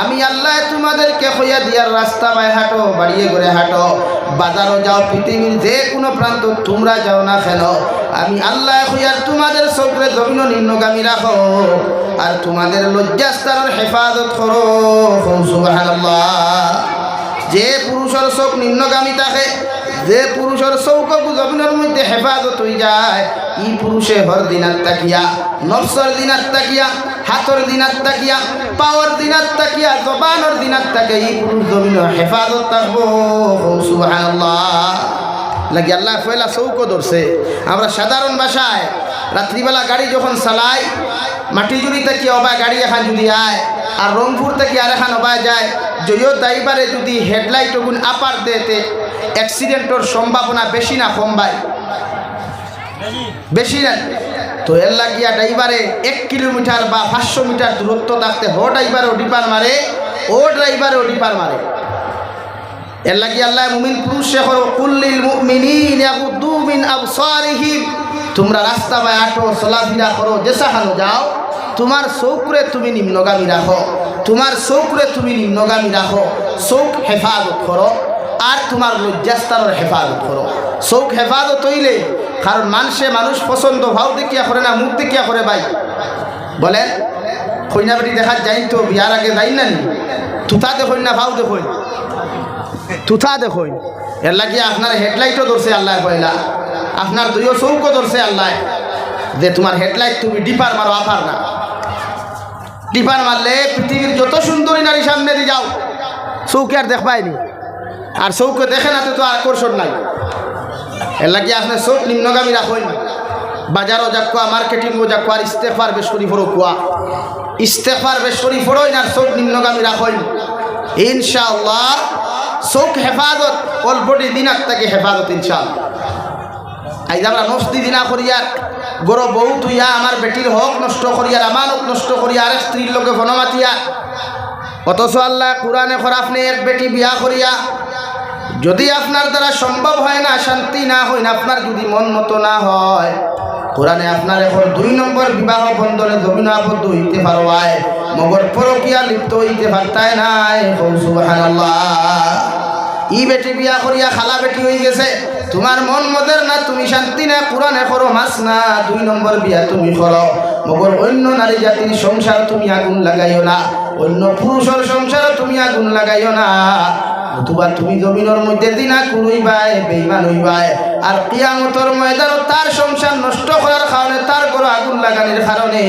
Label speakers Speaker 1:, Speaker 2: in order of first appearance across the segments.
Speaker 1: আমি আল্লাহ তোমাদেরকে হইয়া দিয়ার রাস্তা বাই হাঁটো, বাড়িয়ে ঘুরে হাঁটো, বাজারও যাও, পৃথিবীর যে কোনো প্রান্ত তোমরা যাও না কেন আমি আল্লাহ হইয়ার তোমাদের চোখে জমিন নিম্নগামী রাখো, আর তোমাদের লজ্জাস্থানের হেফাজত করো। যে পুরুষের চোখ নিম্নগামী থাকে যে পুরুষের চৌকক জমিনের মধ্যে হেফাজত হয়ে যায়, ই পুরুষে হর দিনাত তাকিয়া, নফসর দিনাত তাকিয়া, হাতর দিনাত তাকিয়া, পাওয়ার দিনাত তাকিয়া, জবানোর দিনাত তাকে ই পুরুষ জমিনের হেফাজত থাকব। সুবহানাল্লাহ। লাগি আল্লাহ ফয়লা চৌকো ধরছে। আমরা সাধারণ ভাষায় রাত্রিবেলা গাড়ি যখন চালাই, মাটি মাটিজুড়ি থেকে অবায় গাড়ি এখন যদি আয়, আর রংপুর থেকে আর এখান অবায় যায়। যদিও ড্রাইভারে যদি হেডলাইট গুণ আপার দেতে অ্যাক্সিডেন্টর সম্ভাবনা বেশি না কমবাই বেশি না। তো এর লাগিয়া ড্রাইভারে এক কিলোমিটার বা পাঁচশো মিটার দূরত্ব থাকতে হ ড্রাইভারে ডিপার মারে, ও ড্রাইভারে ডিপার মারে। এর লাগি আল্লাহ মুমিন পুরুষে করো, কুল্লিল মুমিনিন ইয়াগুদ্দু মিন আবসারিহিম। তোমরা রাস্তা বাই আটো, চলাফেরা করো যেসাহানো যাও, তোমার চৌকুরে তুমি নিম্নগামী রাখো, তোমার চৌকুরে তুমি নিম্নগামী রাখো চৌক হেফাজত করো, আর তোমার লজ্জাস্থানের হেফাজত করো। চৌক হেফাজত হইলে, কারণ মানুষে মানুষ পছন্দ ভাও দেখিয়া করে না, মুখ দেখিয়া করে ভাই। বলেন, কইনা বেটি, দেখা যাই তো বিয়ার আগে যাই না নি তুতা দেখুন না ভাও দেখুন তুথা দেখুন। এর লাগি আপনার হেডলাইটও ধরছে, আল্লাহ পয়লা আপনার দুইও চৌকো ধরছে, আল্লাহ। যে তোমার হেডলাইট তুমি ডিপার মারো আফার না। ডিপার মারলে পৃথিবীর যত সুন্দরী নারী সামনে দিয়ে যাও, চৌকে আর দেখবাইনি আর চৌকে দেখে না তো আকর্ষণ নাই। এর লাগি আপনার চোখ নিম্নগামী রাখুন। বাজারও যাক কোয়া মার্কেটিংও যাক আর ইস্তেফার বেশ করি কোয়া। ইস্তেফার বেশ করি না চোখ নিম্নগামী রাখুন। ইনশাআল্লাহ চোখ হেফাজত অলবডি দিনাক তাকে হেফাজত, ইনশাআল্লাহ। আইজ আমরা নষ্টি দিনা করিয়ার গরো বউ তুইয়া, আমার বেটির হক নষ্ট করিয়ার আমানত নষ্ট করিয়া, আরেক স্ত্রীর লোকে ফনমাতিয়া অথচ আল্লাহ কোরআনে খরাফনে এক বেটি বিয়া করিয়া, যদি আপনার দ্বারা সম্ভব হয় না, শান্তি না হয় না আপনার যদি মন মতো না হয়, কোরআনে আপনার এখন দুই নম্বর বিবাহ বন্ধনে জমিন আবদ্ধ হইতে পারোয় মগর পরকিয়া লিপ্ত হইতে পারতায় নাই সুবহানাল্লাহ। ই বেটি বিয়া করিয়া খালা বেটি হয়ে গেছে। তোমার মন মদের না, তুমি শান্তি না, কোরআনে করো, মাছ না, দুই নম্বর বিয়া তুমি করো। মগর অন্য নারী জাতির সংসার তুমি আগুন লাগাইও না। অন্য পুরুষের সংসার তুমি আগুন লাগাইও না। নতুবা তুমি জমিনের মধ্যে দিনা কুরুইবাই বেইমান হইবাই। আর কিয়ামতর ময়দান তার সংসার নষ্ট করার কারণে তার ঘর আগুন লাগানোর কারণে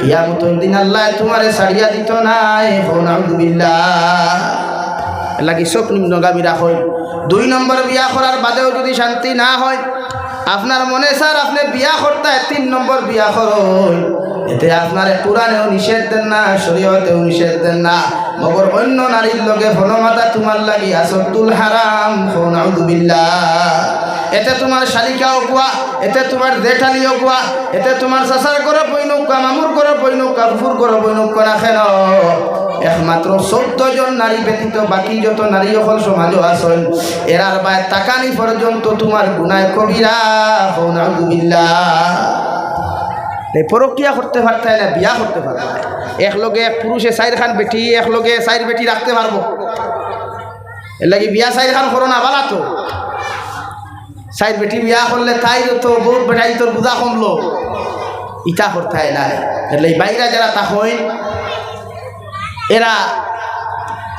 Speaker 1: কিয়ামতর দিন আল্লাহ তোমারে ছাড়িয়া দিত নাই। হন আলহামদুলিল্লাহ লাগি চোখ নিম্নগামী রাখুন দুই নম্বর বিয়া করার বাদেও যদি শান্তি না হয়, আপনার মনে স্যার আপনি বিয়া করতে তিন নম্বর বিয়া করুন। এতে আপনার কোরআনেও নিষেধ দেন না, শরীয়তেও নিষেধ দেন না। মগর অন্য নারীর লগে ফলমাতা তোমার লাগি আসতুল হারাম ফোনাউদুবিল্লা এতে তোমার শালিকাও কোয়া এতে তোমার জেঠালিও কোয়া এতে তোমার চাচার করে বৈনৌকা মামুর করে বৈনৌকা ফুর করে বৈনৌকা না। খেন একমাত্র চৌদ্দ জন নারী ব্যতীত বাকি যত নারী অকল সমাজও আসেন এরার বায় তাকানি পর্যন্ত তোমার গুনায় কবিরা পরকিয়া করতে পারতে না বিয়া করতে পারবে এক লগে এক পুরুষে চাইর খান বেটি এক লগে চাইর বেটি রাখতে পারব এর লাগি বিয়া চাইর খান করো না বালা তো চাইর বেটি বিয়া করলে তাই তো বহুত বেটাই তোর বুঝা কমলো। ইটা করতে নাই। এর লাগি বাইরা যারা তা হইন এরা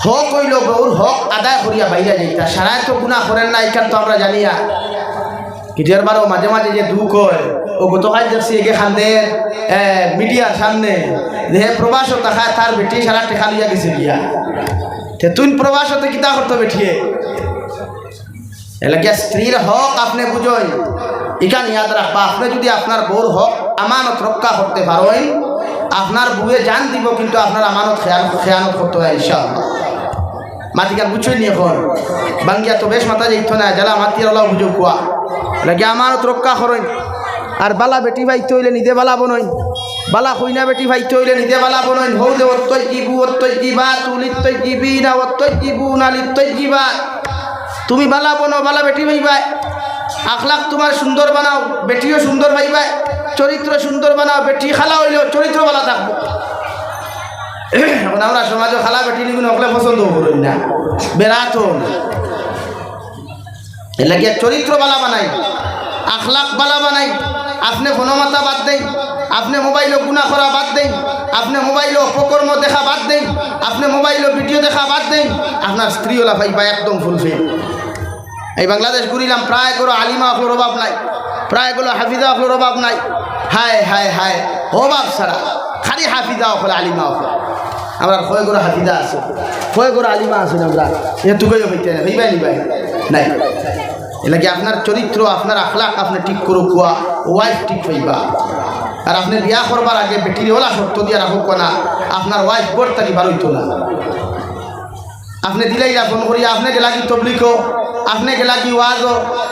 Speaker 1: হক হইল গৌর, হক আদায় করিয়া বাইরে যাইতা সারায় তো গুণা করেন না, এখান তো আমরা জানিয়া কিটিয়ার বারো মাঝে মাঝে যে দুঃখ হয় ও গতকাল দেখছি এগে খান্দের মিডিয়ার সামনে, যে প্রবাসও তাকায় তার বেটি সারা টেকা লিয়া গেছে বিয়া তে তুই প্রবাসতে কিতা করতো বেঠিয়ে এলাকা স্ত্রীর হক আপনি বুঝই। ইখান ইয়াদ রাখবা, আপনি যদি আপনার বউর হক আমানত রক্ষা করতে পারেন আপনার বুয়ে জান দিব, কিন্তু আপনার আমানত খেয়াল খেয়ানত করতে হয়, ইনশাআল্লাহ। মাতিকার বুঝছই নি এখন? বাঙ্গিয়া তো বেশ মাথা যাইতো না, জ্বালা মাতির ওলা বুঝো কুয়া। লাগে আমানত রক্ষা করেন। আর বালা বেটি ভাই তৈলে নিদে বালা বনইন। বালা কইনা বেটি ভাই তৈলে নিদে বালা বনইন। হৌ দে অত্যই কিবু অত্যই কিবা তুলিত্যই কিবি না অত্যই কিবু না লিত্যই কিবা তুমি বালা বনো, বালা বেটি ভাইবাই। আখলাখ তোমার সুন্দর বানাও, বেটিও সুন্দর ভাইবাই। চরিত্র সুন্দর বানাও বেটি খালা হইলেও চরিত্র বালা থাকব। এখন আমরা সমাজে খালা বেটি নিগুলো হকলে পছন্দ করুন না। বেড়াত এর লাগে চরিত্র বালা বানাই আখলাক বালা বানাই, আপনি ফোনমাতা বাদ দেন আপনি মোবাইলও গুণা করা বাদ দেন আপনি মোবাইলও অপকর্ম দেখা বাদ দেন আপনি মোবাইলও ভিডিও দেখা বাদ দেন আপনার স্ত্রীওলা ভাইবা একদম ফুলফিল এই বাংলাদেশ ঘুরিলাম, প্রায় কোনো আলিমা অখলোর অভাব নাই, প্রায় কোনো হাফিজা অখলোর অভাব নাই। হায় হায় হায় ও বাপ সারা খালি হাফিজা অখল আলিমা অখল আমরা কয় করে হাফিজা আছে। কয় করে আলিমা আছে আমরা এটুকুই হইতে না হইবাই নিবাই নাই। এলাকি আপনার চরিত্র আপনার আখলাক আপনি ঠিক করো কুয়া ওয়াইফ ঠিক হইবা আর আপনি বিয়া করবার আগে বেটির ওলা শর্ত দিয়া রাখুক না আপনার ওয়াইফ বোর তাকি বারইতো না। আপনি দিলাই ফোন করি আপনাকে লাগি তবলিক আপনাকে লাগি ওয়াজ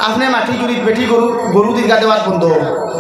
Speaker 1: আপনি মাটি জুড়ি বেটি গরু গরু দিন গাতে বন্ধ।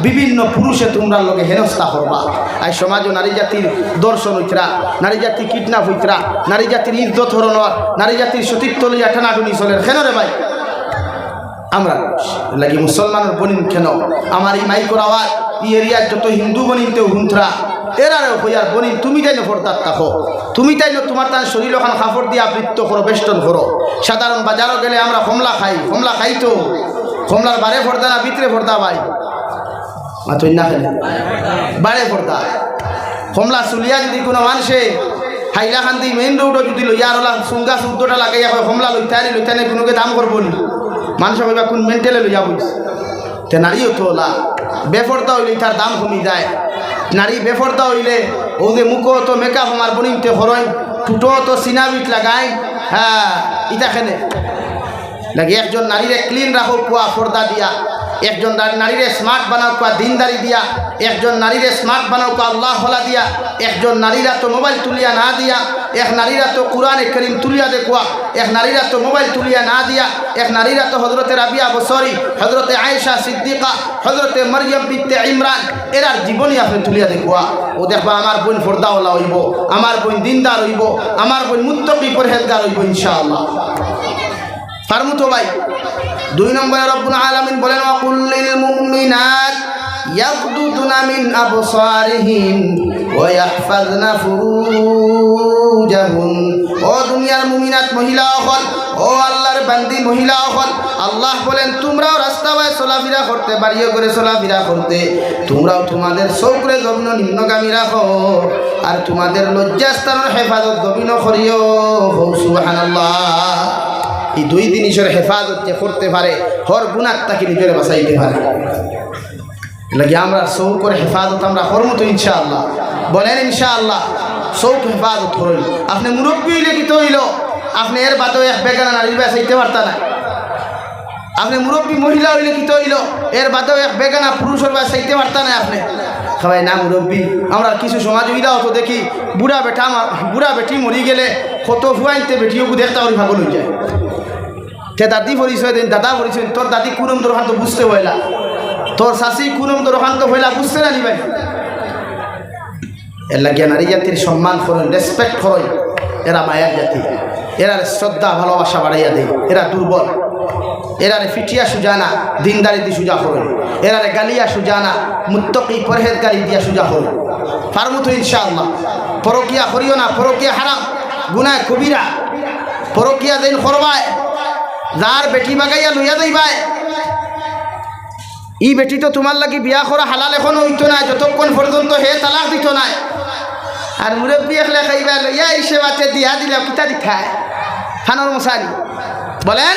Speaker 1: বিভিন্ন পুরুষে তোমরা লোকে হেনস্থা করবা। আর সমাজ নারী জাতির দর্শন হইতরা, নারী জাতির কিডন্যাপ হইতরা, নারী জাতির ইজ্জত হরণর নারী জাতির সতীত্ব লইয়া টানাটুনি চলের খেনরে ভাই? আমরা লাগি মুসলমানের বনিন কেন? আমার এই মাইকোর আওয়াজ, এই এরিয়ার যত হিন্দু বনিনতেও হুন্থরা এরারে হইয়ার বনিন তুমি তাই ফোরতার থাকো। তুমি তাই তোমার তার শরীর ওখান কাপড় দিয়া বৃত্ত করো, বেষ্টন করো। সাধারণ বাজারও গেলে আমরা কমলা খাই কমলা খাই তো। কমলার বারে ভর্তা না ভিতরে ভর্তা ভাই। মাথুই না খেলে বারে ভর্তা কমলা চুলিয়া যদি কোনো মানুষে হাইলাকান্দি মেইন রোডও যদি লইয়ার হলা সুঙ্গা চৌদ্দটা লাগাইয়া হয় কমলা লইতারি লইতানি কোনোকে দাম করব নি? মানুষ কইবা কোন মেন্টেলে লইয়া বইস তে নারীও তো ওলা বেফর্দা হইলে তার দাম কমি যায়। নারী বেফর্দা হইলে ও যে মুখো তো মেকআপ আমার বনিতে হরই টুটো তো সিনাবিট লাগাই হ্যাঁ ইটা খেনে। লাগে একজন নারীরে ক্লিন রাখো কুয়া পর্দা দিয়া। একজন নারী- নারীরে স্মার্ট বানাও কুয়া দিনদারি দিয়া, একজন নারীরে স্মার্ট বানাও কুয়া আল্লাহ হলা দিয়া, একজন নারীরা তো মোবাইল তুলিয়া না দিয়া, এক নারীরা তো কোরআনে করিম তুলিয়া দেখুয়া এক নারীরা তো মোবাইল তুলিয়া না দিয়া, এক নারীরা তো হজরতে রাবিয়া বসরি হজরতে আয়েশা সিদ্দিকা হজরতে মরিয়ম বিদ্যে ইমরান, এরার জীবনী আপনি তুলিয়া দেখুয়া ও দেখবা আমার বোন ফর্দাওয়ালা হইব, আমার বোন দিনদার হইব, আমার বোন মুত্তকি পরহেজগার হইব ইনশাআল্লাহ। ফার্মুতো ভাই? দুই নম্বরে রব্বুল আলামিন বলেন ওয়াকুল্লিল মুমিনাত মিন আবসারিহিম ওয়া ইয়াহফাজনা ফুরুজাহুম। ও দুনিয়ার মুমিনাত মহিলা হল, ও আল্লাহর বান্দি মহিলা হল, আল্লাহ বলেন, তোমরাও রাস্তায় চলাফেরা করতে বাড়িয়ে করে চলাফেরা করতে, তোমরাও তোমাদের চৌকরে জমিন নিম্নগামী রাখো আর তোমাদের লজ্জাস্থানের হেফাজত জমিন করিও। সুবহানাল্লাহ। এই দুই জিনিসের হেফাজত যে করতে পারে, হর গুণার তাকে নিজের বাঁচাইতে পারে। লাগে আমরা সৌকর হেফাজত, আমরা করব তো ইনশাআল্লাহ। বলেন ইনশাআল্লাহ, সৌক হেফাজত করল আপনি মুরব্বী হইলে কি তো হইল, আপনি এর বাদে এক বেগানা নারীর বাঁচাইতে পারতা না। আপনি মুরব্বী মহিলা হইলে কি তো হইল? এর বাদেও এক বেগানা পুরুষের বাঁচাইতে পারতা না আপনি। সবাই না মুরব্বী, আমরা কিছু সমাজ হইলাও তো দেখি, বুড়া বেটা বুড়া বেটি মরি গেলে কত ফুয়াইতে বেটিও দেখতে পারি ভাগল হয়ে যায়। তে দাদি পরিচয় দিন, দাদা পরিচয় তোর দাদি কুরম দরখান তো বুঝতে হইলা তোর শাশি কুরম দরখান তো হইলা, বুঝতে না নিবাই এর লাগিয়া নারী জাতির সম্মান করেন রেসপেক্ট করেন। এরা মায়ের জাতি। এরা শ্রদ্ধা, ভালোবাসা বাড়াইয়া দেয়। এরা দুর্বল। এরারে ফিটিয়া সুজানা দিনদারি দি সুজা করেন এরারে গালিয়া সুজানা মুত্তকি পরহেজগারি দিয়া সুজা করেন ফার্মুতো ইনশাআল্লাহ। পরকিয়া করিও না, পরকিয়া হারাম। গুনায় কবিরা। পরকিয়া দিন করবায়। যার বেটি বাগাইয়া লইয়া যাইবাই ই বেটি তো তোমার লাগি বিয়া করা হালাল এখন হইতো না যতক্ষণ পর্যন্ত হে তালাক দিত নাই। আর মুরব্বী একলে খাইবা লইয়া ইসে বাচ্চা দিয়া দিলা কিতা দিখায় খানোর মশারি। বলেন?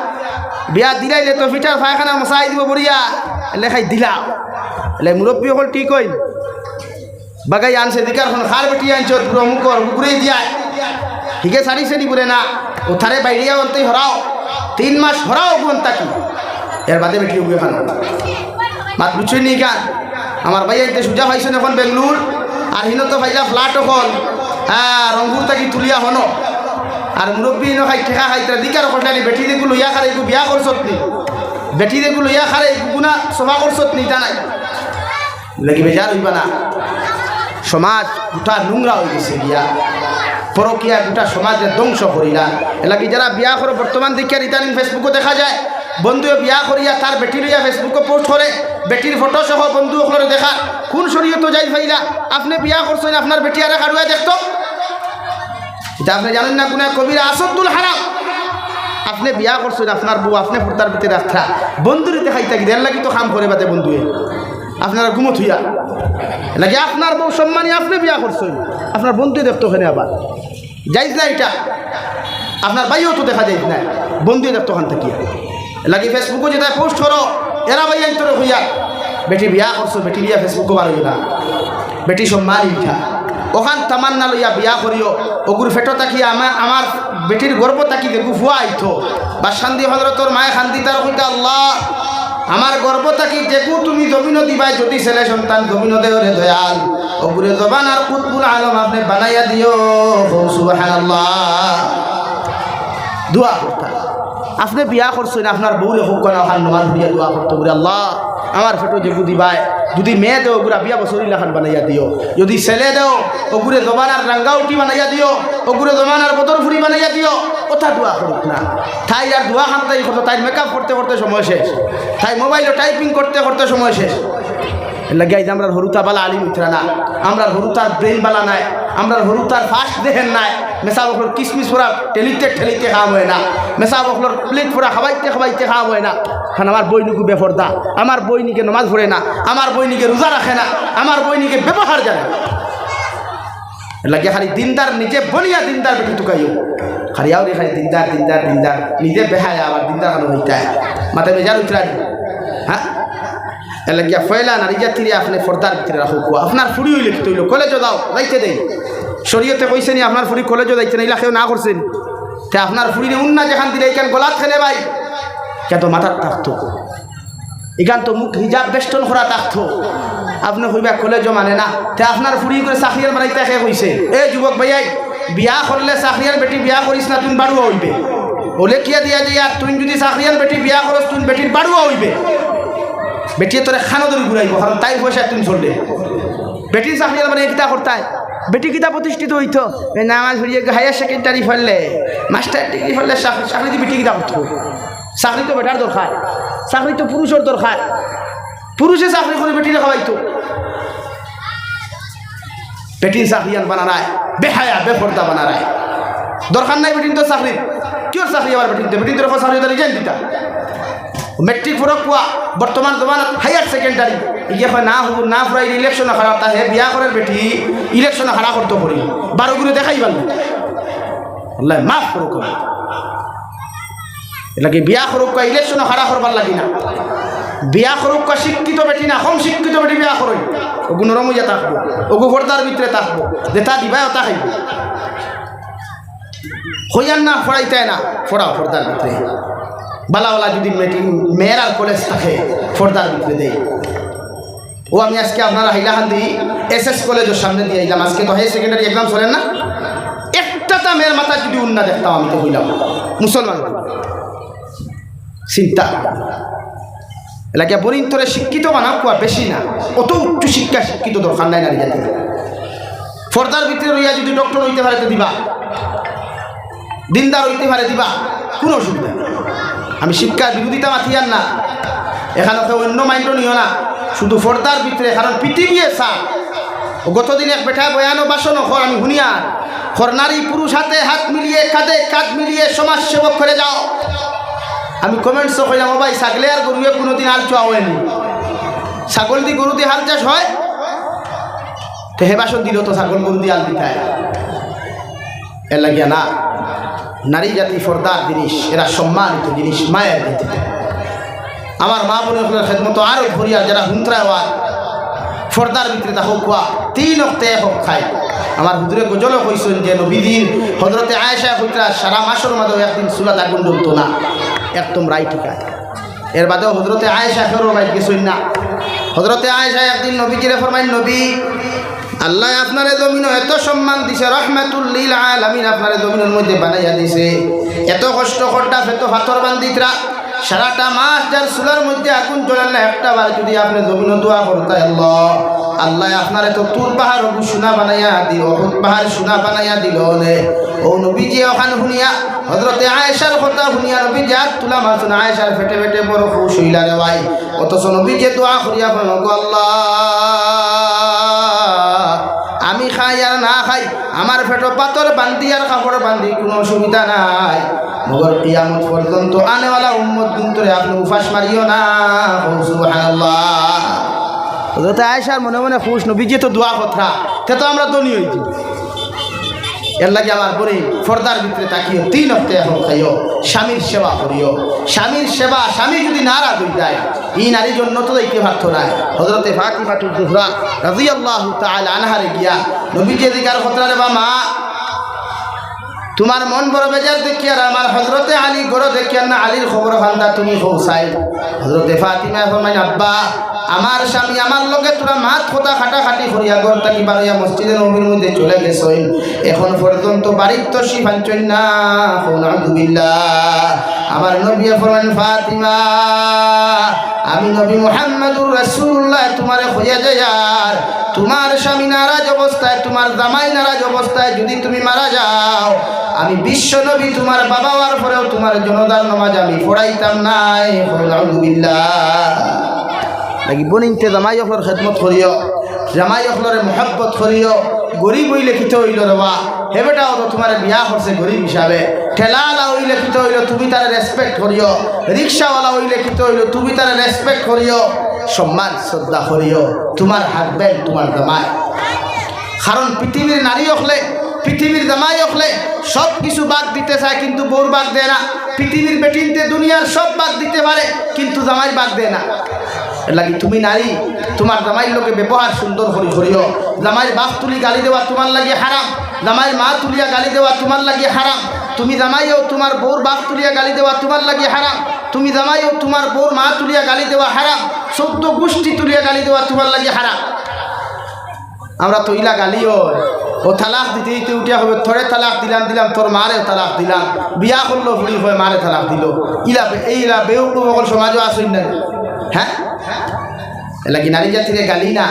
Speaker 1: বিয়া দিলাইলে তো ফিটার ফায়খানা মশাই দিব বড়িয়া লেখাই দিলা এলে মুরব্বী হল ঠিক হইল বাগাই আনছে দিকার এখন খার বেটি আনছ মুখর ঘুরে দিয়া হিগে সারিছে নি বলে না? ও থারে বাইরিয়া অন্তই হরাও তিন মাস হরাও বোন তাকি। এর বাদে বেটি উগে খান। মাত বুঝছই নি গান। আমার ভাই আইতে সুজা পাইছেন এখন বেঙ্গলোর আর হিনো তো ভাইলা ফ্লাট হল হ্যাঁ রংপুর তাকি তুলিয়া হন। আর মুরব্বী ন খাই ঠেকা খাইতে দিকার কটানি বেটি দেখু লইয়া খারে একু বিয়া করছত নি? বেটি দেখু লইয়া খারে একু সভা করছত নি? তা নাই। লাগি বেজার হইবা না। সমাজ গোটা নোংরা হয়ে গেছে বিয়া। পরকিয়া গোটা সমাজের ধ্বংস করিলা এলাকি যারা বিয়া করে বর্তমান দিকে ইদানিং ফেসবুকে দেখা যায়। বন্ধুয়ে বিয়া করিয়া তার বেটি লইয়া ফেসবুকে পোস্ট করে বেটির ফটো সহ বন্ধু সকলে দেখা। কোন শরীয়ত যাই ফাইলা? আপনি বিয়া করছেন আপনার বেটি আর কারুয়া দেখতো? এটা আপনি জানেন না কোন কবিরা আসদ্দুল হারাম। আপনি বিয়া করছেন, আপনার বউ আপনি তার ভিতরে রাখা বন্ধুরে দেখাই থাকি দেড় লাগি তো কাম করে বাদে বন্ধুয়ে। আপনারা ঘুমত হইয়া। লাগে আপনার বউ সম্মানী, আপনি বিয়া করছেন। আপনার বন্ধু দেখতো ওখানে আবার। যাইজ না এটা। আপনার ভাইও তো দেখা যাইজ না। বন্ধু দেখতো ওখান থেকে। লাগে ফেসবুকে যেটা পোস্ট করো, এরা ভাই আইতর হইয়া। বেটি বিয়া করছ, বেটি বিয়া ফেসবুকও বার হইলা। বেটি সম্মান ইঠা ওখান তামান্না লইয়া বিয়া করিও। ওগুর ফেটো তাকি আমার আমার বেটির গর্ব তাকি দেখু ফুয়া আইতো বা শান্তি হজরতর মায়ে শান্তি তার কইতা, আল্লাহ, আমার গর্ব তাকি দেখু তুমি জমিন দিবাই, যদি ছেলে সন্তান জমিন দেওরে দয়াল। ওগুরে জবান আর কুতবুল আলম আপনি বানাইয়া দিও সুবহানাল্লাহ। দোয়া করতা আপনি বিয়া করছেন, আপনার বউ হোক না ওখান নমাজ বিয়া দোয়া করতে বলে আল্লাহ। আমার ফটো বুদ্ধি দিবাই যদি মেয়ে দেও ওগুলা বিয়া বছর লাখান বানাইয়া দিও। যদি ছেলে দেও ওগুরে জমানার রাঙ্গা উঠি বানাইয়া দিও ওগুরে জমানার বদর ফুরি বানাইয়া দিও। কথা দোয়া করুক না। তাই আর দোয়া খান তাই করতো, তাই মেকআপ করতে করতে সময় শেষ। তাই মোবাইলে টাইপিং করতে করতে সময় শেষ। লাগে আইজ আমরা হরুতা বালা আলিম উঠরা না। আমরা হরুতার ব্রেন বালা নাই, আমরা হরুতার ফাস্ট দেহেন নাই। মেসা বকলোর কিসমিস ফোরা ঠেলিতে ঠেলিতে খাওয়া হয় না। মেসা বকলোর প্লেট ফোরা খাবাইতে খাবাইতে খাওয়া হয় না। কারণ আমার বইনিকু বেফরদা, আমার বইনিকে নমাজ পড়ে না, আমার বইনিকে রোজা রাখে না, আমার বইনিকে ব্যবহার জানে লাগে খালি দিনদার, নিজে বনিয়া দিনদার বেটি টুকাইও। খালি আও খালি দিনদার দিনদার দিনদার, নিজে বেহায় আবার দিনদার খানো হইতে মাথায় বেজার উঠরা হ্যাঁ? এলাকিয়া ফয়লা নারী জাতিরে আপনি ফর্দার ভিতরে রাখো, কুয়া। আপনার ফুড়ি হইলে কি তৈল? কলেজও দাও, যাইতে দেই। শরীয়তে কইছে নি, আপনার ফুড়ি কলেজও যাইতে না ইলাকেও না করছেন। তে আপনার ফুড়ি উন্না যেখান দিলে এইখান গলাত খেলে ভাই। কে তো মাথার থাকতো? এখান তো মুখ হিজাব বেষ্টন করা থাকতো। আপনি কইবা কলেজও মানে না। তে আপনার ফুড়ি করে চাকরিয়ার বানাইতে কে কইছে? এ যুবক ভাইয়াই, বিয়া করলে চাকরিয়ার বেটি বিয়া করিস না, তুমি বাড়ুয়া হইবে। ওলে কিয়া দিয়া যে আর তুই যদি চাকরিয়ার বেটি বিয়া করস তুমি বেটির বাড়ুয়া হইবে। বেটিয়ে তোরে খানো ঘুরাইব কারণ তাই পয়সা তুমি চললে বেটির চাকরি মানে কিতা করতায়। বেটি কিতা প্রতিষ্ঠিত হইত নামাজ ঘুরিয়ে হায়ার সেকেন্ডারি ফেললে মাস্টার ডিগ্রি ফেললে চাকরি দিয়ে বেটি কিতা করতো চাকরি তো বেটার দরকার, চাকরি তো পুরুষের দরকার। পুরুষে চাকরি করে বেটিরে খাওয়াইতো। বেটির চাকরিয়ান বানানায় বেহায়া বেফর্দা বানানায় দরকার নাই বেটিন তো চাকরি কিয় চাকরি আবার বেটিন বেটিন তো চাকরি রিজাইন দিতা। মেট্রিক ফুরক পোৱা। বৰ্তমান জমানাত হায়াৰ ছেকেণ্ডাৰী ইয়ে হয় না হ'ব, না ফুৰাই ইলেকশ্যন খাৰা তা হে বিয়া কৰাৰ বেটি ইলেকশ্যন খাৰা করতে পারি। বারো গুলো দেখাই পারল। আল্লাহ মাফ করুক এলাকি বিয়া করুক ইলেকশ্যন খাৰা করবার লাগি না। বিয়া করুক শিক্ষিত বেটি না, কম শিক্ষিত বেটি বিয়া করই ওগু নরমইয়া থাকব ওগু পর্দার ভিতরে থাকব যেটা দিবাই ওটা খাইব। হইয়ান না, ফড়াইতে না, ফড়াও পর্দার ভিতরে। বালাওয়ালা যদি মেয়েরা কলেজ থাকে ফর্দার ভিতরে দেয়। ও আমি আজকে আপনারা হাইলাহান্দি এস এস কলেজের সামনে দিয়ে এলাম আজকে তো হায়ার সেকেন্ডারি এক্সাম চলেন না? একটা তা মেয়ের মাথা যদি উন্না দেখতাম আমি তো হইলাম। মুসলমান চিন্তা। এলাকা বরিন তোরে শিক্ষিত বানাও, কোয়া বেশি না। অত উচ্চ শিক্ষা শিক্ষিত দরকার নাই নারী জাতি ফর্দার ভিতরে রইয়া যদি ডক্টর হইতে পারে তো দিবা। দিনদার হইতে পারে দিবা। কোনো অসুবিধা নেই। আমি শিক্ষার বিরোধিতা মাথিয়ার না। এখানে অন্য মাইন্ড নিও না। শুধু ফর্দার ভিতরে, কারণ পৃথিবী চা গতদিন এক বেঠায় বয়ানো বাসন হর আমি হুনিয়ার হর নারী পুরুষ হাতে হাত মিলিয়ে কাঁধে কাঁধ মিলিয়ে সমাজ সেবক করে যাও। আমি কমেন্টসও কইলাম, ও ভাই, ছাগলে আর গরুয়ে কোনোদিন হাল চোয়া হয়নি ছাগল দিয়ে গরু দিয়ে হাল চাষ হয়? তো হে বাসন দিল তো ছাগল গরু দিয়ে হাল দিতে এর লাগিয়া না। নারী জাতি ফর্দার জিনিস, এরা সম্মানিত জিনিস মায়ের জাতি আমার মা বোনের খেদমত আরও ভরিয়ার যারা হুন্ত্রায় হওয়ার ফর্দার ভিতরে তা হোক হওয়া তিন অক্তে হোক খায়। আমার হুজুরে গজলও কইছেন যে নবীদিন হজরতে আয়েশা কইতরা সারা মাসের মাঝেও একদিন সুলাত আগুন জ্বলতো না, একদম রাই ঠিক আছে এর বাদেও হজরতে আয়েশা ফেরো বাইর গেছই না। হজরতে আয়েশা একদিন নবী নবীজিরে ফরমাইন, নবী আল্লাহ আপনারে জমিন এত সম্মান দিছে রহমাতুল্লিল আলামিন আপনারে জমিনের মধ্যে বানাইয়া দিছে। এত কষ্ট করটা এত পাথর বান্দিতরা, সারাটা মাস যার চুলার মধ্যে আগুন জ্বলেন না, একটা বার যদি আপনি জমিন দোয়া করতে আল্লাহ আল্লাহ আপনার এত তুর পাহাড় সোনা বানাইয়া দিল অহুদ পাহাড় সোনা বানাইয়া দিল ও নবীজি ওখান শুনিয়া হজরতে আয়েশার কথা শুনিয়া নবী যা তুলা মারছেন, আয়েশার ফেটে ফেটে বড় খুশ হইলা রে ভাই। অথচ নবীজি দোয়া করিয়া আল্লাহ আমি খাই আর না খাই, আমার ফেটো পাতর বান্ধি আর কাপড় বান্ধি, কোনো অসুবিধা নাই। মগর কিয়ামত পর্যন্ত আনেওয়ালা উম্মত কিন্তু আপনি উপাস মারিও না। হজরতে আয়েশার মনে মনে খুশ, নবীজি তো দোয়া কথা। তে তো আমরা ধনী হয়েছি এর লাগে আমার পরে ফর্দার ভিতরে তাকিও, তিন হপ্তাহ এখন খাইও, স্বামীর সেবা করিও। স্বামীর সেবা, স্বামী যদি নারাজ হয়ে যায় এই নারীর জন্য তো দেখতে পারতো না হজরতে ফাতিমাতুল জুহরা রাজি আল্লাহ তাল আনহারে গিয়া, নবীজি দিকার খতরারে বা মা, তোমার মন বড় বেজার দেখিয়ার আমার হজরতে আলী গড় দেখিয়ার না আলীর খবর ভান্দা তুমি হৌসাই হজরতে ফাতিমা ফরমাইন, আব্বা আমার স্বামী, আমার লগে তোরা মাত খোতা খাটা খাটি করিয়া গড় তাকি বাড়িয়া মসজিদের নবীর মধ্যে চলে গেছই এখন পর্যন্ত বাড়ির তো ফাঞ্চন না আমার নবী ফরমান ফাতিমা। আমি নবী মোহাম্মদুর রাসূলুল্লাহ, তোমারে হইয়া যায়ার তোমার স্বামী নারাজ অবস্থায়, তোমার জামাই নারাজ অবস্থায় যদি তুমি মারা যাও, আমি বিশ্ব নবী, তোমার বাবা হওয়ার পরেও তোমার জনদার নমাজ আমি পড়াইতাম নাই আলহামদুলিল্লাহ লাগি বনিনতে জামাই অফলর খেদমত করিও, জামাই অফলরে মহব্বত করিও গরিব হই লিখিত হইল রবা হে বেটাও তো তোমার বিয়া করছে গরিব হিসাবে ঠেলাওয়ালা হই লিখিত হইল তুমি তার রেসপেক্ট করিও। রিক্সাওয়ালা হই লিখিত হইল তুমি তার রেসপেক্ট করিও। সম্মান শ্রদ্ধা করিও। তোমার হাজবেন্ড তোমার জামাই। কারণ পৃথিবীর নারী হলে পৃথিবীর জামাই হলে সব কিছু বাদ দিতে চায়, কিন্তু বউর বাদ দেয় না। পৃথিবীর বেটিনতে দুনিয়ার সব বাদ দিতে পারে, কিন্তু জামাই বাদ দেয় না। লাগি তুমি নারী, তোমার জামাইয়ের লোকে ব্যবহার সুন্দর করি করিও জামাইয়ের বাপ তুলি গালি দেওয়া তোমার লাগে হারাম জামাইয়ের মা তুলিয়া গালি দেওয়া তোমার লাগে হারাম। তুমি জামাইও তোমার বউর বাপ তুলিয়া গালি দেওয়া তোমার লাগে হারাম। তুমি জামাইও তোমার বউর মা তুলিয়া গালি দেওয়া হারাম। চৌদ্দ গোষ্ঠী তুলিয়া গালি দেওয়া তোমার লাগে হারাম। আমরা তো ইলা গালিও ও তালাক দিতে দিতে উঠিয়া হবে থরে তালাক দিলাম দিলাম, তোর মারে তালাক দিলাম। বিয়া করল বুড়ি হয়ে মারে তালাক দিল। ইলা এই ইলা বেউকু সকল সমাজও আসেন না হ্যাঁ? এলা কি নারী জাতিরে গালি না?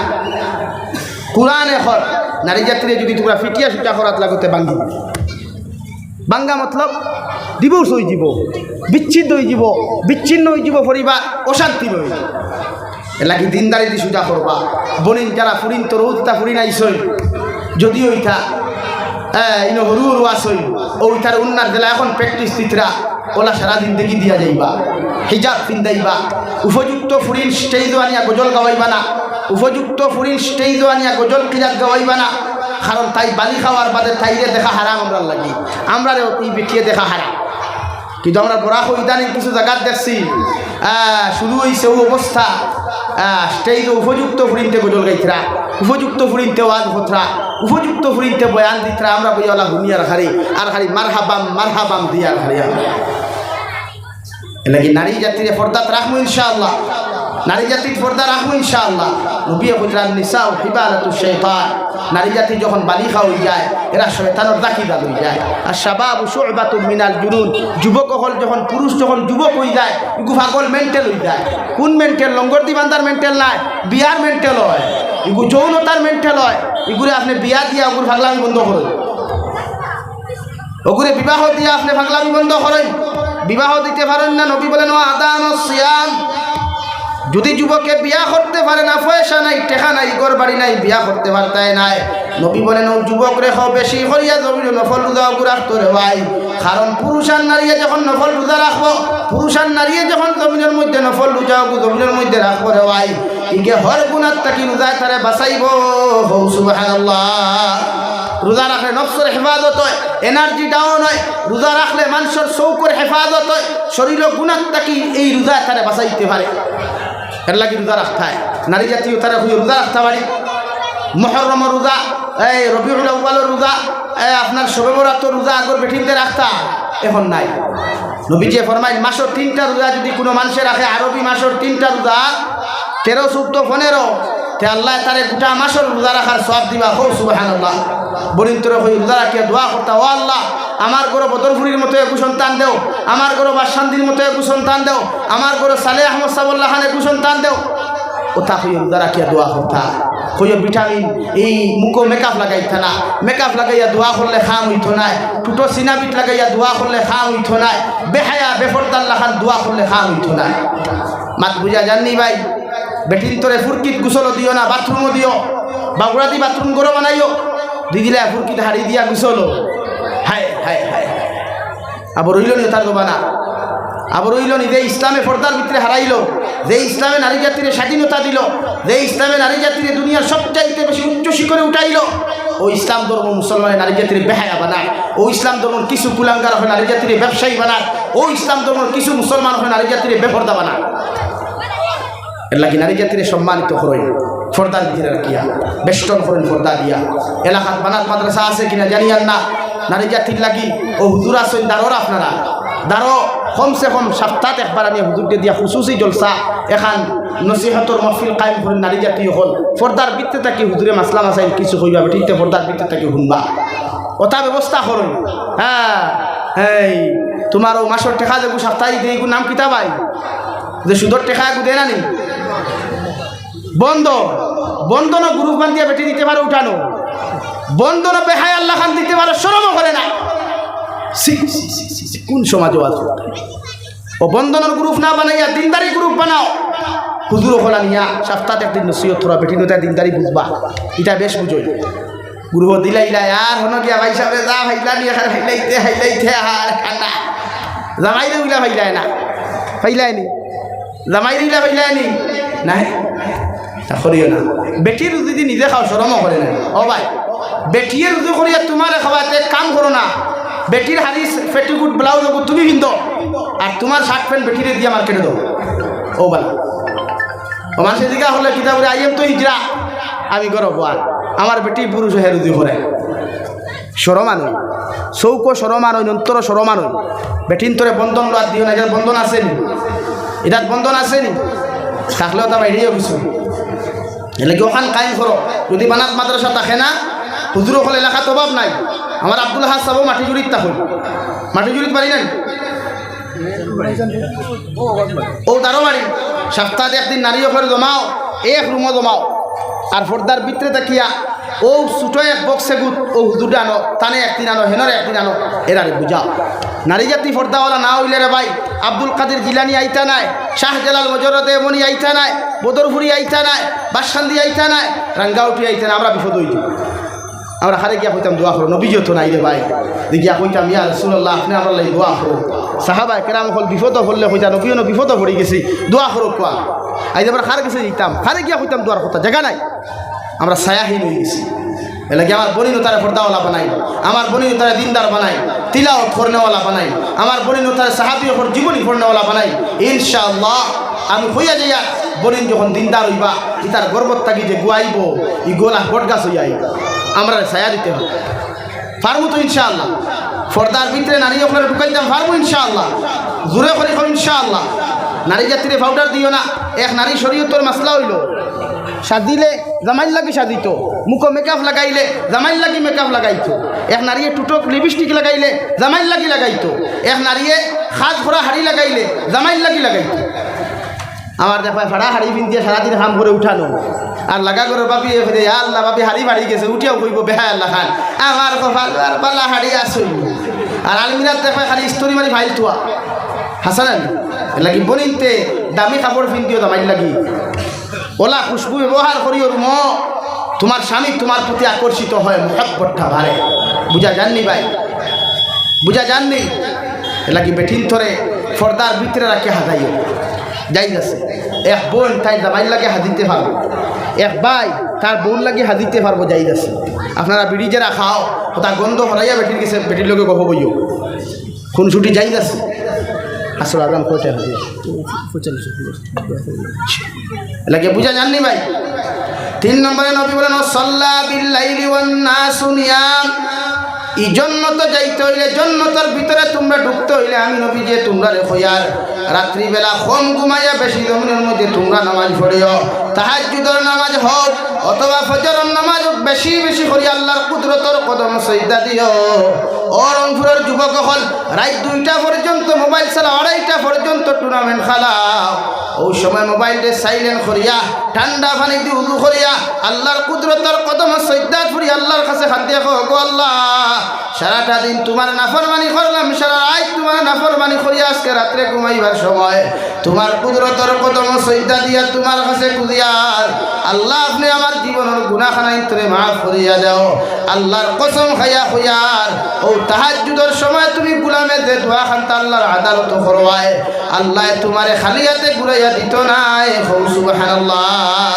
Speaker 1: কোরআন এখন নারী জাতিরে যদি তোমরা ফিটিয়া সুটা করাত লাগতে বাঙ্গি। বাঙ্গা মতলব ডিভোর্স হয়ে যাব, বিচ্ছিন্ন হয়ে যাব, বিচ্ছিন্ন হয়ে যাব পরিবার, অশান্তি হয়ে যাব। এলাকি দিনদারি দি সুজা করবা? বনিন যারা ফুরিন, তোর উত্তা ফুরিন আইসই। যদিও ইথা ইনো হরু হরু আসই ও ইথার উন্নার জেলা, এখন প্র্যাকটিস তিতরা। ওলা সারাদিন দেখি দিয়া যাইবা। হিজাব পিন্দাইবা উপযুক্ত ফুরিন স্টেজ আনিয়া গজল গাওয়াইবা না। উপযুক্ত ফুরিন স্টেজ আনিয়া গজল কিরাত গাওয়াইবা না। কারণ তাই বালি খাওয়ার বাদে তাইরে দেখা হারাম আমরা লাগি। আমরা এই বেটিয়ে দেখা হারাম। কিন্তু আমরা বরাক ইদানিং কিছু জায়গাত দেখছি। শুরু হয়েছে ও অবস্থা। স্টেজ উপযুক্ত ফুরিনতে গজল গাইতরা। উপযুক্ত ফুরিনতে ওয়াজ হতরা। উপযুক্ত ফুরিনতে বয়ান দিতরা আমরা বইয়ালা হুনিয়ার খারি আর খালি মার হাবাম মার হাবাম দিয়ার আমরা। এলাকি নারী জাতির পর্দাত রাখব ইনশাআল্লাহ, নারী জাতির পর্দা রাখব ইনশাআল্লাহ। নবিয়া গুজরাত নিসা ও হিবালাতু নারী জাতি যখন বালিখা হয়ে যায়, এরা শয়তানের দাখিদার হয়ে যায়। আর শাবাব শুবাতু মিনাল জুনুন। যুবক হল যখন, পুরুষ যখন যুবক হয়ে যায়, ইগু পাগল মেন্টাল হয়ে যায়। কোন মেন্টাল? লঙ্গরদি বান্দার মেন্টাল নাই, বিয়ার মেন্টাল হয়। ইগু যৌনতার মেন্টাল হয়। ইগুরে আপনি বিয়া দিয়া ওগুর পাগলামি বন্ধ করুন। ওগুরে বিবাহ দিয়ে আপনি পাগলামি বন্ধ করেন। বিবাহ দিতে পারেন না, নবী বলেন আদান ও সিয়াম। যদি যুবকে বিয়া করতে পারে না, পয়সা নাই, টেকা নাই গর বাড়ি নাই, বিয়া করতে পারতায় নাই। নবী বলেন যুবক রেখ বেশি করিয়া জমির নফল রোজা রাখতে রে ভাই। কারণ পুরুষ আর যখন নফল রোজা রাখব পুরুষ আর নারীয়ে যখন জমিনের মধ্যে নফল রোজা জমিনের মধ্যে রাখব রে ভাই। ইকে হর গুণার তাকি রোজায় তারে বাঁচাইব। হৌ, সুবহানাল্লাহ। রোজা রাখলে নফসের হেফাজত হয় এনার্জি ডাউন হয়। রোজা রাখলে মানুষের চৌকর হেফাজত হয়। শরীর গুণাত তাকি এই রোজা তারা বাঁচাইতে পারে। এর লাগি রোজা রাখতে হয়। নারী জাতীয় তারা হুই রোজা রাখতে পারে। মহরম রোজা, এই রবিউল আউ্বালের রোজা আপনার শবে বরাতর রোজা আগর বেঠিনতে রাখতা এখন নাই। নবীজি ফরমাইন মাসের তিনটা রোজা যদি কোনো মানুষের রাখে, আরবি মাসের তিনটা রোজা, তেরো, চৌদ্দ, পনেরো, তে আল্লাহ তারে গোটা মাসের রোজা রাখার সব দিবা। হো সুবাহান আল্লাহ বরিন্তরে হই রোজা রাখিয়া দোয়া করতা। ও আল্লাহ, আমার গরো বদরপুরীর মতো একু সন্তান দেও। আমার গরো বাসান্দির মতো একু সন্তান দেও। আমার গরো সালে আহমদ সাবুল্লাহ খান একু সন্তান দেও। ওটা হই রোজা রাখিয়া দোয়া করতা। কইও ভিটামিন এই মুখো মেকআপ লাগাইতা না। মেকআপ লাগাইয়া দোয়া করলে খাম হইতো নাই। টুটো সিনাবিট লাগাইয়া দোয়া করলে খাম হইতো নাই। বেহায়া বেফরদাল্লা খান দোয়া করলে খাম হইতো নাই। মাত বুঝা জাননি ভাই? বেটিন তোরে ফুরকিত গুসল দিও না, বাথরুমও দিও। বাগুড়াতি বাথরুম করে বানাইও। দিদিলা ফুরকিত হাড়ি দিয়া গুসলো হায় হায় হায় আবার রইল নি তার বানা আবার রইল নি, যে ইসলামে পর্দার ভিতরে হারাইল, যে ইসলামে নারী জাতির স্বাধীনতা দিল, যে ইসলামে নারী জাতির দুনিয়ার সবচাইতে বেশি উচ্চ শিখরে উঠাইলো, ও ইসলাম ধর্ম মুসলমানের নারী জাতির বেহায়া বানায়, ও ইসলাম ধর্ম কিছু কুলাঙ্গার হয় নারী জাতির ব্যবসায়ী বানায়, ও ইসলাম ধর্ম কিছু মুসলমান হয় নারী জাতির বেপর্দা বানায়। এর লাগি নারী জাতির সম্মানিত করেন ফর্দার ভিতরে রাখিয়া, বেষ্টন করেন ফর্দা দিয়া। এলাকাত বানাত মাদ্রাসা আছে কিনা জানিয়ান না, নারী জাতির লাগি, ও হুজুর আসেন দারোর আপনারা দারো কমসে কম সপ্তাহ একবার আনিয়ে হুজুরকে দিয়া খুশুসি জলসা এখান নসিহতর মহফিল কায়েম করেন নারী জাতি হল। ফর্দার বৃত্তে থাকি হুজুরে মাসলা মাসাইল কিছু হইবা ঠিক ফর্দার বৃত্তে থাকি শুনবা। ওটা ব্যবস্থা করুন হ্যাঁ এই তোমার ও মাসের টেকা যাব সপ্তাহে দিয়ে নাম কিতাবাই যে সুদর টেকা একু দেয় না নি বন্ধ বন্ধন গ্রুপ বান দিয়ে বেটি দিতে পারে উঠানো। বন্ধন বেহায় আল্লাহ খান দিতে পারে সরম করে না। কোন সমাজ আছে ও বন্ধনের গ্রুপ না বানাইয়া দিনদারি গ্রুপ বানাও। হুজুর হলা নিয়া সপ্তাহে একদিন নসিহত থোড়া বেটি নতা দিনদারি বুঝবা। এটা বেশ বুঝোই। গুরু দিলা ইলা আর হন গিয়া ভাই সাহেব, যা ভাইলা নিয়ে খাই ভাইলাইতে হাইলাইতে আর ঠান্ডা জামাইরে উইলা ভাইলায় না। ভাইলাই নি। জামাইরে উইলা ভাইলায় নি। নাই। করিও না। বেটির যদি নিজে খাও সরমও করে না ও ভাই, বেটিয়ে রুজু করিয়া তোমার খাওয়াতে কাম করো না। বেটির হারিস পেটিকুট ব্লাউজ তুমি পিন্ধো। আর তোমার শার্ট প্যান্ট বেটিরে দিয়ে মার্কেটে দাও। ও ভাই ও মানুষের দিকে হলে কিতাব আই এম তো হিজরা। আমি গরব আর আমার বেটি পুরুষ হে রুজু করে সরমানই। চৌক সরমানই, অন্তর সরমানই। বেটিন তোরে বন্ধন লোয়ার দিও না এটার বন্ধন আসেনি। এটার বন্ধন আসেনি। থাকলেও তা বাইরেও কিছু এলে কি ওখান কায়েম করো? যদি বানাত মাদ্রাসা থাকে না হুজুর হল এলাকাত অভাব নাই। আমার আব্দুল হাস সাবো মাটি জুড়িত থাকুন মাটি জুড়িত পারি নাই? ও তারও বাড়ি। সপ্তাহে একদিন নারী ওখানে জমাও, এক রুমও জমাও। আর ফর্দার ভিতরে তাকিয়া ও ছোটো এক বক্সে গুত, ও হুজুর আনো, তানে একদিন আনো, হেনরে একদিন আনো এরারে বুঝাও। নারী জাতি ফর্দাওয়ালা না হইলে রে ভাই, আব্দুল কাদের জিলানি আইতা নাই শাহ শাহজালাল মজরদে মনি আইতা নাই, বদরপুরি আইতা নাই বাসান্দি আইতা নাই, রাঙ্গাউটি আইতা নাই, আমরা বিপদ হইছি। আমরা হারে গিয়া কইতাম দোয়া করো নবী যত নাই রে ভাই। দেখিয়া কইতাম, ইয়া রসুল্লাহ আপনি আমরা লাগি দোয়া করো। সাহাবা কেরাম হল বিপদ হলে কইতা, নবীও বিপদ পড়ে গেছি, দোয়া করো কোয়া। আই এবার খারে গেছে দিতাম খারে গিয়া কইতাম দোয়ার কথা, জায়গা নাই। আমরা ছায়াহীন হয়ে গেছি। এলাকি আমার বনিনু তারা ফর্দাওয়ালা বানাই, আমার বনিনু তারা দিনদার বানাই তিলাও ফোরনেওয়ালা বানাই, আমার বনিনু তারা সাহাবি ওপর জীবনী ফোরনেওয়ালা বানাই, ইনশাআল্লাহ আমি হইয়া যাইয়া বনিন যখন দিনদার হইবা ই তার গর্বত থাকি যে গুয়াইব ই গোলা বট গাছ হইয়া আইব। আমরা ছায়া দিতে হবে। ফার্মু তো ইনশাআল্লাহ। ফর্দার ভিতরে নারী ওখানে ঢুকাইতাম, ফার্মু ইনশাআল্লাহ। জোরে করে খাও ইনশাআল্লাহ। নারী জাতিরে পাউডার দিও না। এক নারী শরীয়তর মাসলা হইল। সাদিলে জামাইল লাগি সাদিত মুখ মেকআপ লাগাইলে জামাইল লাগি মেকআপ লাগাইতো। এক নারীয়ে টুটক লিপস্টিক লাগাইলে জামাইল লাগি লাগাইতো। এক নারীয়ে সাজ ভরা হাড়ি লাগাইলে জামাইল লাগি লাগাইতো। আমার দেখা ফাড়া হাড়ি পিন্ধিয়ে সারাদিন কাম করে উঠানো। আর লাগা করে বাপি আল্লাহ, বাপি হাড়ি বাড়ি গেছে, উঠিয়াও কইব বেহা আল্লাহ খান। আমার কপাল পাল্লা হাড়ি আসই আর আলমিরাত দেখা, খালি স্তরি মারি ফাইল তোয়া হাসান লাগি বনিতে দামি কাপড় পিন্ধিও দামাই লাগি। ওলা খুশবু ব্যবহার করিও ম তোমার স্বামী তোমার প্রতি আকর্ষিত হয়, মহাব্বতটা ভারে বুঝা যাননি ভাই? বুঝা যাননি? এলাকি বেঠিন ধরে ফর্দার ভিতরে রাখে হাজাইও যাই আছে এক বোন তাই দামাই লাগে হাদিতে পারবে। এক ভাই তার বোন লাগি হাজিতে পারব যাই আছে আপনারা বিড়ি যারা খাও, তার গন্ধ হরাইয়া বেটির গেছে বেটির লোকে কব বইও। কোন ছুটি যাই আছে আসলে আগাম হাজির লাগে বুঝা জাননি ভাই? তিন নম্বরে নবী বলেন সল্লা বিল্লাইলি ওয়ান নাসু নিয়াম। ই জন্নত যাইতে হইলে জন্নতর ভিতরে তোমরা ঢুকতে হইলে। আমি নবী যে তোমরা রেখো ইয়ার। রাত্রিবেলা কম ঘুমাইয়া বেশি জমিনের মধ্যে তোমরা নামাজ পড়িও। তাহাজ্জুদর নামাজ হোক, অথবা ফজরের নামাজ হোক, বেশি বেশি করি আল্লাহর কুদরতর কদম সৈদা দিও। ও রংপুরের যুবক হল রাত দুইটা পর্যন্ত মোবাইল ছাড়া আড়াইটা পর্যন্ত টুর্নামেন্ট খেলাও। ওই সময় মোবাইলটা সাইলেন্ট করিয়া, ঠান্ডা পানি দিয়ে উদু করিয়া, আল্লাহর কুদরতর কদম সৈদ্যা ফুরি আল্লাহর কাছে হাত দিয়ে কো আল্লাহ। সারাটা দিন তোমার নাফরমানি করলাম, সারা রাত তোমার নাফরমানি করি, আজকে রাত্রে ঘুমাইবার সময়। তোমার কুদরতর কদম সৈতা দিয়া তোমার কাছে কুদিয়ার আল্লাহ আপনি আমার জীবনের গুণাখানা ইন্তরে মাফ করিয়া দাও। আল্লাহর কসম খাইয়া হইয়ার ও তাহাজুদের সময় তুমি গুলামে যে দোয়া খান্তা আল্লাহর আদালত করবায় আল্লাহ তোমারে খালি হাতে ঘুরাইয়া দিত নাই। হৌ সুবহানাল্লাহ।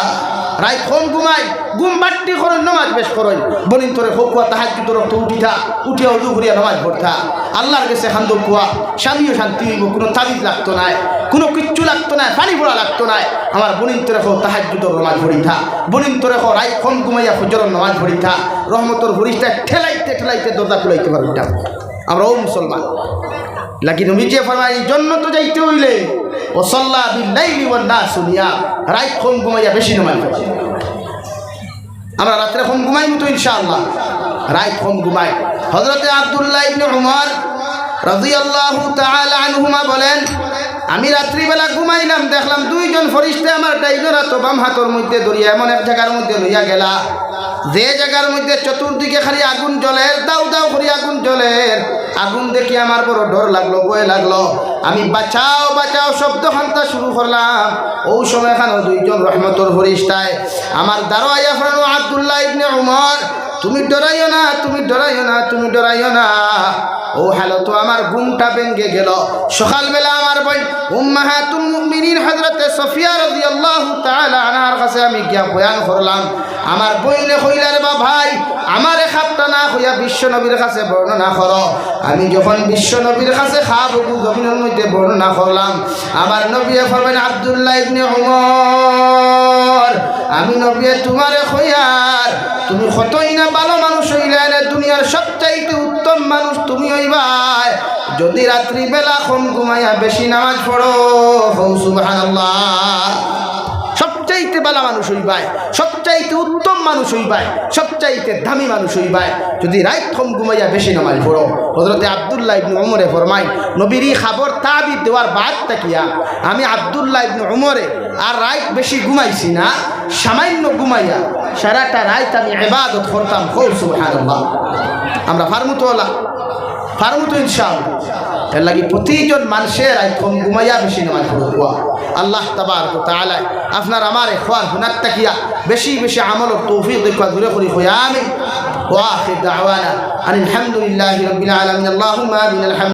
Speaker 1: রাই ফোন ঘুমাই। ঘুম বাট্টি করো নমাজ বেশ করো বলিন তোরে হকুয়া তাহাজ তোর তো উঠিথা উঠিয়া উজু ঘুরিয়া নমাজ পড়থা আল্লাহর কাছে খান্দ কুয়া। স্বামীও শান্তি হইব, কোনো তাবিজ লাগতো নাই। কোনো কিচ্ছু লাগতো না পানি পড়া লাগতো না আমার বনিন তোরে হো তাহাজ তোর নমাজ পড়িথা বনিন তোরে হো রাই ফোন ঘুমাইয়া ফজর নমাজ পড়িথা রহমতর হরিষ্টা ঠেলাইতে ঠেলাইতে দরজা খুলাইতে পারবিটা আমরা ও মুসলমান। লাকি নবী যে এই জন্য তো যাইতে হইলে। ও সল্লা বিল্লাইলি ওয়ান নিয়াম। রাত ফোন ঘুমাইয়া বেশি পড়ি আমরা রাত্রে ফোন ঘুমাই তো ইনশাআল্লাহ। রাত ফোন ঘুমাই হজরতে আবদুল্লাহ ইবনে উমর রাদিয়াল্লাহু তাআলা আনহুমা বলেন, আমি রাত্রিবেলা ঘুমাইলাম, দেখলাম দুইজন ফরিস্তে আমার ডাইনোরা তো বাম হাতর মধ্যে দরিয়া এমন এক জায়গার মধ্যে লইয়া গেলা। যে জায়গার মধ্যে চতুর্দিকে খালি আগুন জ্বলে দাউ দাউ করি আগুন জ্বলে। আগুন দেখি আমার বড় ডর লাগল বয়ে লাগল। আমি বাঁচাও বাঁচাও, শব্দ খান্তা শুরু করলাম। ওই সময় খানো দুইজন রহমতর হরিষ্টায় আমার দারোয়া ফরানো আবদুল্লাহ ইবনে উমর, তুমি ডরাইও না, তুমি ডরাইও না, তুমি ডরাইও না। ও হ্যালো, তো আমার ঘুমটা ভেঙ্গে গেল। সকালবেলা আমার বোন উম্মাহাতুল মুমিনিন হযরতে সফিয়া রাদিয়াল্লাহু তাআলা আনহার কাছে আমি গিয়া বয়ান করলাম। আমার বইনে কইলার, বা ভাই, আমার খাপটা না হইয়া বিশ্ব নবীর কাছে বর্ণনা করো। আমি যখন বিশ্ব নবীর কাছে খাব জমিনের মধ্যে বর্ণনা করলাম। আমার নবী ফরমেন আবদুল্লাহ ইবনে উমর। আমি নবী তোমারে কইয়ার তুমি কতই না ভালো মানুষ হইলে দুনিয়ার সবচাইতে উত্তম মানুষ তুমি হইবাই। যদি রাত্রিবেলা বেলা কম ঘুমাইয়া বেশি নামাজ পড়ো হৌ সুবহানাল্লাহ। সবচাইতে বালা মানুষ হইবাই সবচাইতে উত্তম মানুষ হইবাই সবচাইতে দামি মানুষ হইবাই যদি রাইত কম ঘুমাইয়া বেশি নামাজ পড়ো হজরতে আবদুল্লাহ ইবনে উমরে ফরমাই নবীর খাবর তাবিদ দেওয়ার বাদ তাকিয়া আমি আবদুল্লাহ ইবনে উমরে আর রাইত বেশি ঘুমাইছি না, সামান্য ঘুমাইয়া সারাটা রাইত আমি এবাদত করতাম। হৌ সুবহানাল্লাহ। আমরা ফার্মুতওয়ালা। ইনশাআল্লাহ। এর লাগি প্রতিজন মানুষের আইফোন ঘুমাইয়া বেশি নামাজ পড়ুয়া আল্লাহ তাবার আপনার আমার খোয়ার হুনার তাকিয়া বেশি বেশি আমল তৌফিক দেখা দূরে করি হইয়া আমি ওয়াখির দাওয়ানা আলহামদুলিল্লাহি রাব্বিল আলামিন। আল্লাহুম্মা আমিন